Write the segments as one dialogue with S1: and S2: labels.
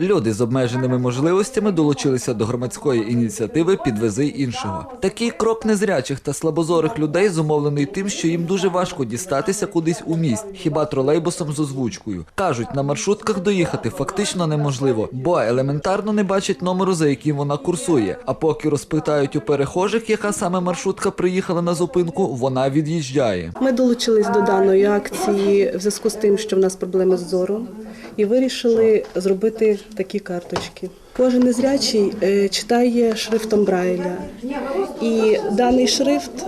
S1: Люди з обмеженими можливостями долучилися до громадської ініціативи Підвези іншого. Такий крок незрячих та слабозорих людей зумовлений тим, що їм дуже важко дістатися кудись у міст, хіба тролейбусом з озвучкою. кажуть, на маршрутках доїхати фактично неможливо, бо елементарно не бачать номеру, за яким вона курсує. А поки розпитають у перехожих, яка саме маршрутка приїхала на зупинку, вона від'їжджає.
S2: Ми долучились до даної акції в зв'язку з тим, що в нас проблеми з зором, і вирішили зробити такі карточки. Кожен незрячий е, читає шрифтом Брайля, і даний шрифт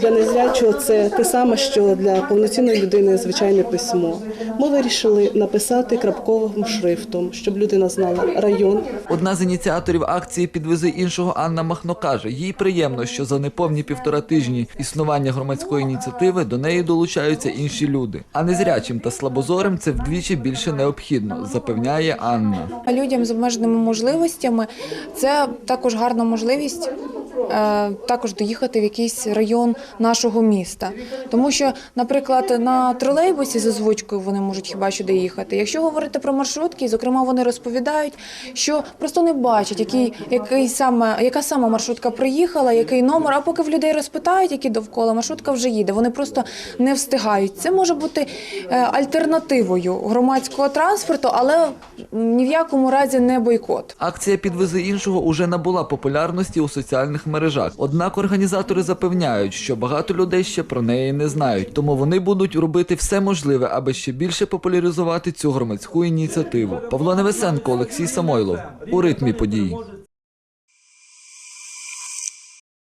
S2: для незрячого це те саме, що для повноцінної людини звичайне письмо. Ми вирішили написати крапковим шрифтом, щоб людина знала район,
S1: Одна з ініціаторів акції Підвези іншого Анна Махно каже, їй приємно, що за неповні півтора тижні існування громадської ініціативи до неї долучаються інші люди. А незрячим та слабозорим це вдвічі більше необхідно, запевняє Анна.
S3: Людям з обмеженими можливостями це також гарна можливість. Е, Також доїхати в якийсь район нашого міста, тому що, наприклад, на тролейбусі з озвучкою вони можуть хіба що доїхати. Якщо говорити про маршрутки, зокрема, вони розповідають, що просто не бачать, який, який саме, яка саме маршрутка приїхала, який номер. А поки в людей розпитають, які довкола маршрутка вже їде. Вони просто не встигають. Це може бути е, альтернативою громадського транспорту, але ні в якому разі не бойкот.
S1: Акція Підвези іншого уже набула популярності у соціальних мережах. Однак організатори запевняють, що багато людей ще про неї не знають, тому вони будуть робити все можливе, аби ще більше популяризувати цю громадську ініціативу. Павло Невесенко, Олексій Самойлов у ритмі подій.